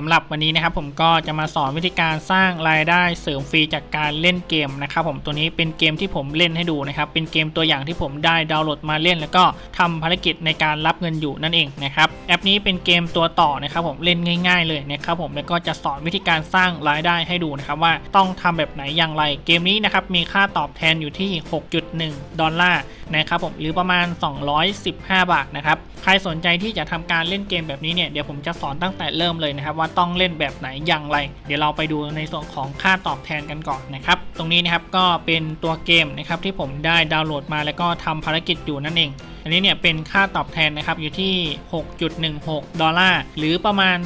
สำหรับวันนี้นะครับผมก็จะมาสอนวิธีการสร้างรายได้เสริมฟรีจากการเล่นเกมนะครับผมตัวนี้เป็นเกมที่ผมเล่นให้ดูนะครับเป็นเกมตัวอย่างที่ผมได้ดาวน์โหลดมาเล่น แล้วก็ทำภารกิจในการรับเงินอยู่นั่นเองนะครับแอปนี้เป็นเกมตัวต่อนะครับผมเล่นง่าย ๆ เลยนะครับผมแล้วก็จะสอนวิธีการสร้างรายได้ให้ดูนะครับว่าต้องทำแบบไหนอย่างไร เกมนี้นะครับมีค่าตอบแทนอยู่ที่ 6.1 ดอลลาร์นะครับผมหรือประมาณ 215 บาทนะครับใครสนใจที่จะทำการเล่นเกมแบบนี้เนี่ยเดี๋ยวผมจะสอนตั้งแต่เริ่มเลยนะครับว่าต้องเล่นแบบไหนอย่างไร เดี๋ยวเราไปดูในส่วนของค่าตอบแทนกันก่อนนะครับตรงนี้นะครับก็เป็นตัวเกมนะครับที่ผมได้ดาวน์โหลดมาแล้วก็ทำภารกิจอยู่นั่นเอง อันนี้เนี่ยเป็นค่าตอบแทนนะครับอยู่ที่ 6.16 ดอลลาร์ หรือประมาณ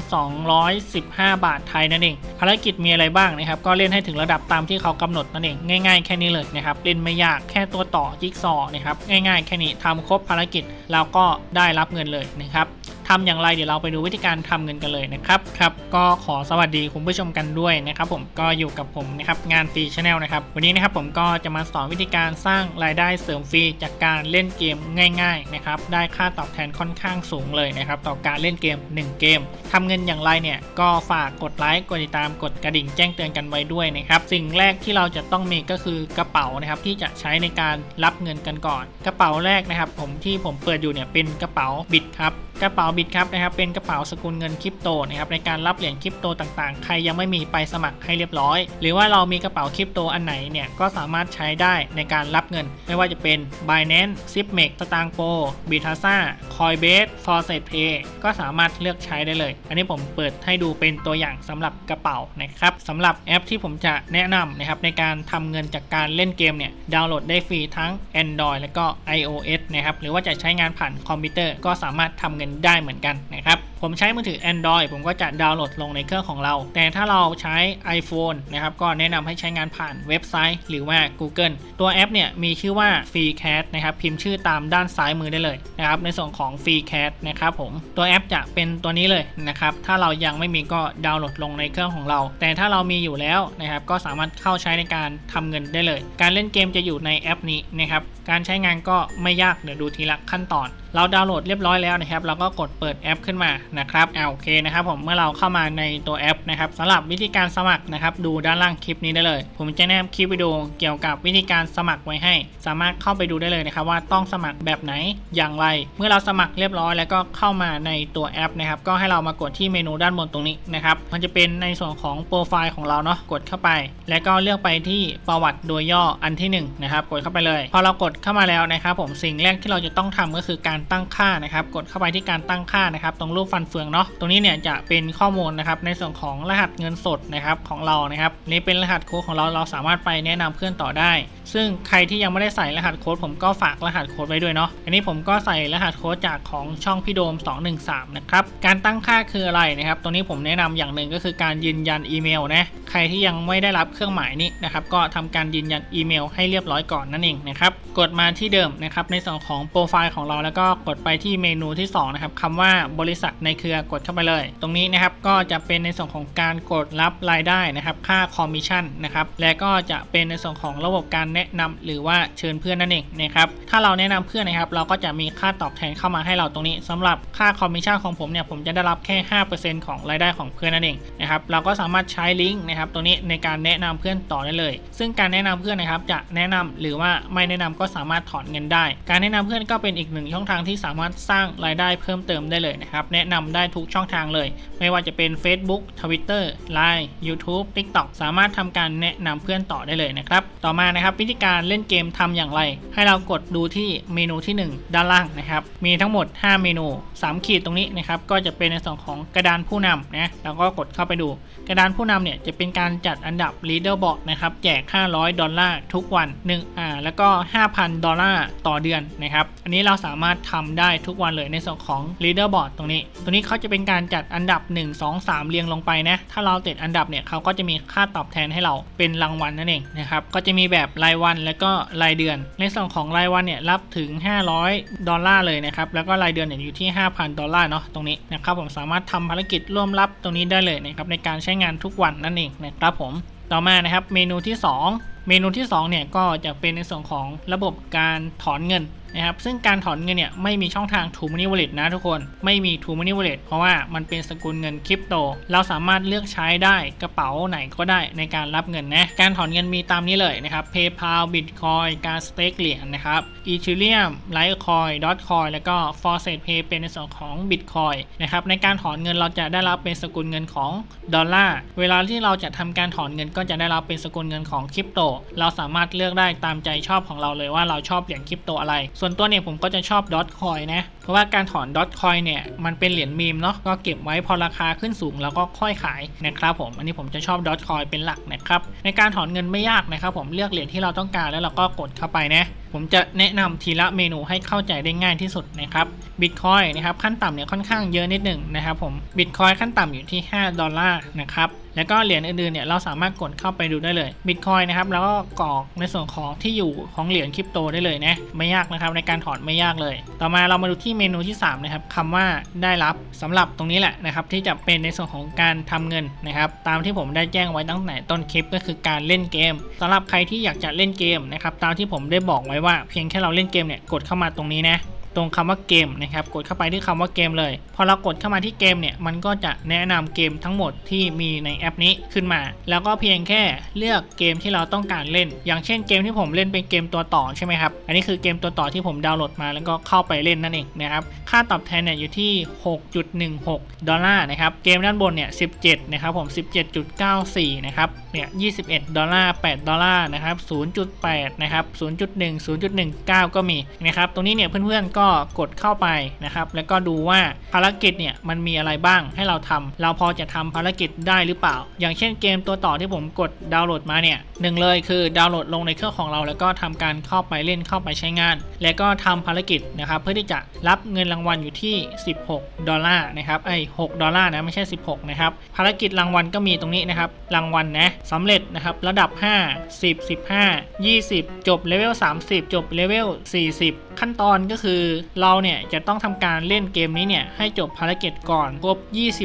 215 บาทไทยนั่นเอง ภารกิจมีอะไรบ้างนะครับ ก็เล่นให้ถึงระดับตามที่เขากำหนดนั่นเอง ง่ายๆแค่นี้เลยนะครับ เล่นไม่ยากแค่ตัวต่อจิ๊กซอว์นะครับ ง่ายๆแค่นี้ทำครบภารกิจแล้วก็ได้รับเงินเลยนะครับ ทำอย่างไรเดี๋ยวเราไปดูวิธีการทำเงินกันเลยนะครับครับก็ขอสวัสดีคุณผู้ชมกันด้วยนะครับผมก็อยู่กับผมนะครับงานฟรีชาแนลนะครับวันนี้นะครับผมก็จะมาสอนวิธีการสร้างรายได้เสริมฟรีจากการเล่นเกมง่ายๆนะครับได้ค่าตอบแทนค่อนข้างสูงเลยนะครับต่อการเล่นเกม 1 เกมทำเงินอย่างไรเนี่ยก็ฝากกดไลค์กดติดตามกดกระดิ่งแจ้งเตือนกันไว้ด้วยนะครับสิ่งแรกที่เราจะต้องมีก็คือกระเป๋านะครับที่จะใช้ในการรับเงินกันก่อน กระเป๋าแรกนะครับ ผมที่ผมเปิดอยู่เนี่ยเป็นกระเป๋าบิตครับ กระเป๋าบิตครับนะครับเป็นกระเป๋าสกุลเงินคริปโตนะครับในการรับเหรียญคริปโตต่างๆ ใครยังไม่มีไปสมัครให้เรียบร้อย หรือว่าเรามีกระเป๋าคริปโตอันไหนเนี่ยก็สามารถใช้ได้ในการรับเงิน ไม่ว่าจะเป็น Binance, Zipmex, s t a n g p o b i t a s a Coinbase, f o r s e t Pay ก็สามารถเลือกใช้ได้เลย อันนี้ผมเปิดให้ดูเป็นตัวอย่างสำหรับกระเป๋านะครับสำหรับแอปที่ผมจะแนะนำนะครับในการทำเงินจากการเล่นเกมเนี่ยดาวน์โหลดได้ฟรีทั้ง Android และก็ iOS นะครับหรือว่าจะใช้งานผ่านคอมพิวเตอร์ก็สามารถทำเงินได้เหมือนกันนะครับ ผมใช้มือถือ Android ผมก็จะดาวน์โหลดลงในเครื่องของเรา แต่ถ้าเราใช้ iPhone นะครับ ก็แนะนำให้ใช้งานผ่านเว็บไซต์ หรือว่า Google ตัวแอปเนี่ยมีชื่อว่า FreeCat นะครับ พิมพ์ชื่อตามด้านซ้ายมือได้เลยนะครับ ในส่วนของ FreeCat นะครับผม ตัวแอปจะเป็นตัวนี้เลยนะครับ ถ้าเรายังไม่มีก็ดาวน์โหลดลงในเครื่องของเรา แต่ถ้าเรามีอยู่แล้วนะครับ ก็สามารถเข้าใช้ในการทำเงินได้เลย การเล่นเกมจะอยู่ในแอปนี้นะครับ การใช้งานก็ไม่ยาก เดี๋ยวดูทีละขั้นตอนเราดาวน์โหลดเรียบร้อยแล้วนะครับ เราก็กดเปิดแอปขึ้นมานะครับอ่าโอเคนะครับผมเมื่อเราเข้ามาในตัวแอปนะครับสำหรับวิธีการสมัครนะครับ ดูด้านล่างคลิปนี้ได้เลย ผมจะแนบคลิปวิดีโอเกี่ยวกับวิธีการสมัครไว้ให้ สามารถเข้าไปดูได้เลยนะครับ ว่าต้องสมัครแบบไหนอย่างไร เมื่อเราสมัครเรียบร้อยแล้วก็เข้ามาในตัวแอปนะครับ ก็ให้เรามากดที่เมนูด้านบนตรงนี้นะครับ มันจะเป็นในส่วนของโปรไฟล์ของเราเนาะกดเข้าไป แล้วก็เลือกไปที่ประวัติโดยย่ออันที่หนึ่งนะครับกดเข้าไปเลย พอเรากดเข้ามาแล้วนะครับ ผมสิ่งแรกที่เราจะต้องทำก็คือการตั้งค่านะครับ กดเข้าไปที่การตั้งค่านะครับ ตรงรูปฟันเฟืองเนาะตรงนี้เนี่ยจะเป็นข้อมูลนะครับในส่วนของรหัสเงินสดนะครับของเรานะครับนี่เป็นรหัสโค้ดของเราเราสามารถไปแนะนำเพื่อนต่อได้ ซึ่งใครที่ยังไม่ได้ใส่รหัสโค้ดผมก็ฝากรหัสโค้ดไว้ด้วยเนาะอันนี้ผมก็ใส่รหัสโค้ดจากของช่องพี่โดม 213 นะครับการตั้งค่าคืออะไรนะครับตรงนี้ผมแนะนำอย่างหนึ่งก็คือการยืนยันอีเมลนะใครที่ยังไม่ได้รับเครื่องหมายนี้นะครับก็ทำการยืนยันอีเมลให้เรียบร้อยก่อนนั่นเองนะครับกดมาที่เดิมนะครับในส่วนของโปรไฟล์ของเราแล้วก็กดไปที่เมนูที่2นะครับคำว่าบริษัทในเครือกดเข้าไปเลย ตรงนี้นะครับก็จะเป็นในส่วนของการกดรับรายได้นะครับ ค่าคอมมิชชั่นนะครับและก็จะเป็นในส่วนของระบบการแนะนำหรือว่าเชิญเพื่อนนั่นเองนะครับถ้าเราแนะนำเพื่อนนะครับ เราก็จะมีค่าตอบแทนเข้ามาให้เราตรงนี้สำหรับค่าคอมมิชชั่นของผมเนี่ยผมจะได้รับแค่ 5%ของรายได้ของเพื่อนนั่นเองนะครับเราก็สามารถใช้ลิงก์นะครับตรงนี้ในการแนะนำเพื่อนต่อได้เลย ซึ่งการแนะนำเพื่อนนะครับจะแนะนำหรือว่าไม่แนะนำก็สามารถถอนเงินได้ การแนะนำเพื่อนก็เป็นอีกหนึ่งช่องทางที่สามารถสร้างรายได้เพิ่มเติมได้เลยนะครับ แนะนำได้ทุกช่องทางเลย ไม่ว่าจะเป็น Facebook Twitter Line YouTube TikTok สามารถทำการแนะนำเพื่อนต่อได้เลยนะครับ ต่อมานะครับวิธีการเล่นเกมทำอย่างไร ให้เรากดดูที่เมนูที่ 1 ด้านล่างนะครับ มีทั้งหมด 5 เมนู 3 ขีดตรงนี้นะครับก็จะเป็นในส่วนของกระดานผู้นำนะแล้วก็กดเข้าไปดู กระดานผู้นำเนี่ยจะเป็นการจัดอันดับ Leaderboard นะครับแจก 500 ดอลลาร์ทุกวัน1อ่าแล้วก็ 5,000 ดอลลาร์ต่อเดือนนะครับ อันนี้เราสามารถทำได้ทุกวันเลยในส่วนของ Leaderboard ตรงนี้ ตรงนี้เขาจะเป็นการจัดอันดับ 1 2 3 เรียงลงไปนะ ถ้าเราติดอันดับเนี่ยเขาก็จะมีค่าตอบแทนให้เราเป็นรางวัลนั่นเองนะครับ ก็จะมีแบบรายวันแล้วก็รายเดือน ในส่วนของรายวันเนี่ยรับถึง 500 ดอลลาร์เลยนะครับ แล้วก็รายเดือนเนี่ยอยู่ที่ 5,000 ดอลลาร์เนาะตรงนี้นะครับผมสามารถทำภารกิจร่วมรับตรงนี้ได้เลยนะครับในการใช้งานทุกวันนั่นเองนะครับผมต่อมานะครับเมนูที่ 2 เมนูที่2เนี่ยก็จะเป็นในส่วนของระบบการถอนเงิน นะครับซึ่งการถอนเงินเนี่ยไม่มีช่องทาง True Money Wallet นะทุกคนไม่มี True Money Wallet เพราะว่ามันเป็นสกุลเงินคริปโต เราสามารถเลือกใช้ได้กระเป๋าไหนก็ได้ในการรับเงินนะการถอนเงินมีตามนี้เลยนะครับ PayPal Bitcoin การสเต็กเหรียญนะครับ Ethereum Litecoin Dotcoin แล้วก็ Faucet Pay เป็นในส่วนของ Bitcoin นะครับในการถอนเงินเราจะได้รับเป็นสกุลเงินของดอลลาร์เวลาที่เราจะทำการถอนเงินก็จะได้รับเป็นสกุลเงินของคริปโต เราสามารถเลือกได้ตามใจชอบของเราเลยว่าเราชอบเหรียญคริปโตอะไรส่วนตัวเนี่ยผมก็จะชอบดอทคอยนะ เพราะว่าการถอนดอทคอยเนี่ยมันเป็นเหรียญมีมเนาะก็เก็บไว้พอราคาขึ้นสูงแล้วก็ค่อยขายนะครับผมอันนี้ผมจะชอบดอทคอยเป็นหลักนะครับในการถอนเงินไม่ยากนะครับผมเลือกเหรียญที่เราต้องการแล้วเราก็กดเข้าไปนะ ผมจะแนะนำทีละเมนูให้เข้าใจได้ง่ายที่สุดนะครับบิตคอยนะครับขั้นต่ำเนี่ยค่อนข้างเยอะนิดหนึ่งนะครับผมบิตคอยขั้นต่ำอยู่ที่ 5 ดอลลาร์นะครับแล้วก็เหรียญอื่นๆเนี่ยเราสามารถกดเข้าไปดูได้เลยบิตคอยนะครับแล้วก็กรอกในส่วนของที่อยู่ของเหรียญคริปโตได้เลยนะไม่ยากนะครับในการถอนไม่ยากเลย ต่อมาเรามาดูที่เมนูที่3นะครับคำว่าได้รับสำหรับตรงนี้แหละนะครับที่จะเป็นในส่วนของการทำเงินนะครับตามที่ผมได้แจ้งไว้ตั้งแต่ต้นคลิปก็คือการเล่นเกมสำหรับใครที่อยากจะเล่นเกมนะครับตามที่ผมได้บอกไว้ว่าเพียงแค่เราเล่นเกมเนี่ยกดเข้ามาตรงนี้นะ ตรงคำว่าเกมนะครับ กดเข้าไปที่คำว่าเกมเลย พอเรากดเข้ามาที่เกมเนี่ย มันก็จะแนะนำเกมทั้งหมดที่มีในแอปนี้ขึ้นมา แล้วก็เพียงแค่เลือกเกมที่เราต้องการเล่น อย่างเช่นเกมที่ผมเล่นเป็นเกมตัวต่อใช่ไหมครับ อันนี้คือเกมตัวต่อที่ผมดาวน์โหลดมาแล้วก็เข้าไปเล่นนั่นเองนะครับ ค่าตอบแทนเนี่ยอยู่ที่ 6.16 ดอลลาร์นะครับ เกมด้านบนเนี่ย 17 นะครับผม 17.94 นะครับ เนี่ย 21 ดอลลาร์ 8 ดอลลาร์ นะครับ 0.8 นะครับ 0.1 0.19 ก็มีนะครับ ตรงนี้เนี่ยเพื่อนๆก็กดเข้าไปนะครับ แล้วก็ดูว่าภารกิจเนี่ยมันมีอะไรบ้างให้เราทำเราพอจะทำภารกิจได้หรือเปล่า อย่างเช่นเกมตัวต่อที่ผมกดดาวน์โหลดมาเนี่ยหนึ่งเลยคือดาวน์โหลดลงในเครื่องของเรา แล้วก็ทำการเข้าไปเล่นเข้าไปใช้งาน แล้วก็ทำภารกิจนะครับเพื่อที่จะรับเงินรางวัลอยู่ที่ 16 ดอลลาร์นะครับไอ้6ดอลลาร์นะไม่ใช่ 16 นะครับ ภารกิจรางวัลก็มีตรงนี้นะครับ รางวัลนะสำเร็จนะครับ ระดับ 5 10 15 20 จบเลเวล30 จบเลเวล40 ขั้นตอนก็คือ เราเนี่ยจะต้องทำการเล่นเกมนี้เนี่ยให้จบภารกิจก่อนครบ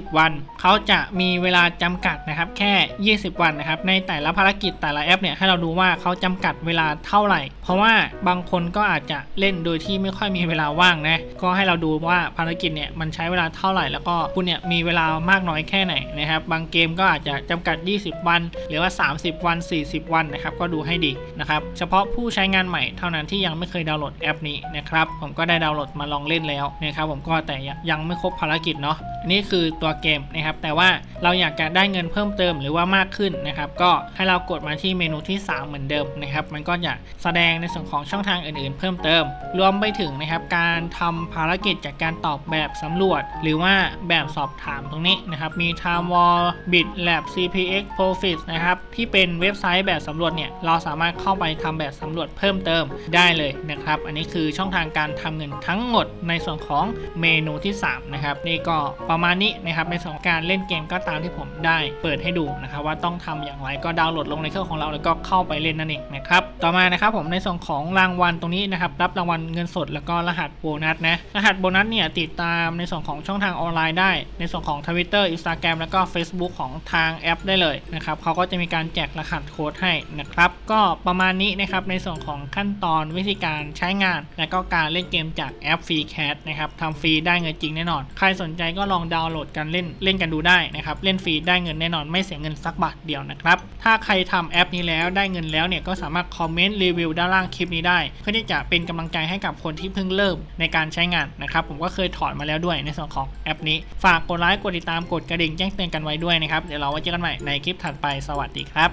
20 วัน เขาจะมีเวลาจำกัดนะครับแค่ 20 วันนะครับในแต่ละภารกิจแต่ละแอปเนี่ยให้เราดูว่าเขาจำกัดเวลาเท่าไหร่ เพราะว่าบางคนก็อาจจะเล่นโดยที่ไม่ค่อยมีเวลาว่างนะก็ให้เราดูว่าภารกิจเนี่ยมันใช้เวลาเท่าไหร่ แล้วก็คุณเนี่ยมีเวลามากน้อยแค่ไหนนะครับบางเกมก็อาจจะจำกัด 20 วัน หรือว่า 30 วัน 40 วันนะครับก็ดูให้ดีนะครับเฉพาะผู้ใช้งานใหม่เท่านั้นที่ยังไม่เคยดาวน์โหลดแอปนี้นะครับผมก็ได้ดาวน์โหลดมาลองเล่นแล้วนะครับผมก็แต่ยังไม่ครบภารกิจเนาะอันนี่คือตัวเกมนะครับแต่ว่าเราอยากจะได้เงินเพิ่มเติมหรือว่ามากขึ้นนะครับ ก็ให้เรากดมาที่เมนูที่ 3 เหมือนเดิมนะครับ มันก็จะแสดงในส่วนของช่องทางอื่นๆ เพิ่มเติม รวมไปถึงนะครับการทำภารกิจจากการตอบแบบสำรวจ หรือว่าแบบสอบถามตรงนี้นะครับ มี Time Wall Bit Lab CPX Profit นะครับที่เป็นเว็บไซต์แบบสำรวจเนี่ยเราสามารถเข้าไปทำแบบสำรวจเพิ่มเติมได้เลยนะครับ อันนี้คือช่องทางการทำเงินทั้งหมดในส่วนของเมนูที่3นะครับนี่ก็ประมาณนี้นะครับในส่วนการเล่นเกมก็ตามที่ผมได้เปิดให้ดูนะครับว่าต้องทำอย่างไรก็ดาวน์โหลดลงในเครื่องของเราแล้วก็เข้าไปเล่นนั่นเองนะครับต่อมานะครับผมในส่วนของรางวัลตรงนี้นะครับรับรางวัลเงินสดแล้วก็รหัสโบนัสนะรหัสโบนัสเนี่ยติดตามในส่วนของช่องทางออนไลน์ได้ ในส่วนของ Twitter Instagram แล้วก็ Facebook ของทางแอปได้เลยนะครับเขาก็จะมีการแจกรหัสโค้ดให้นะครับก็ประมาณนี้นะครับในส่วนของขั้นตอนวิธีการใช้งาน และก็การเล่นเกมจากแอปฟรีแคสนะครับทำฟรีได้เงินจริงแน่นอน ใครสนใจก็ลองดาวน์โหลดกันเล่นเล่นกันดูได้นะครับเล่นฟรีได้เงินแน่นอนไม่เสียเงินสักบาทเดียวนะครับถ้าใครทำแอปนี้แล้วได้เงินแล้วเนี่ยก็สามารถคอมเมนต์รีวิวด้านล่างคลิปนี้ได้ เพื่อที่จะเป็นกำลังใจให้กับคนที่เพิ่งเริ่มในการใช้งานนะครับผมก็เคยถอดมาแล้วด้วยในส่วนของแอปนี้ ฝากกดไลค์กดติดตามกดกระดิ่งแจ้งเตือนกันไว้ด้วยนะครับเดี๋ยวเราไว้เจอกันใหม่ในคลิปถัดไปสวัสดีครับ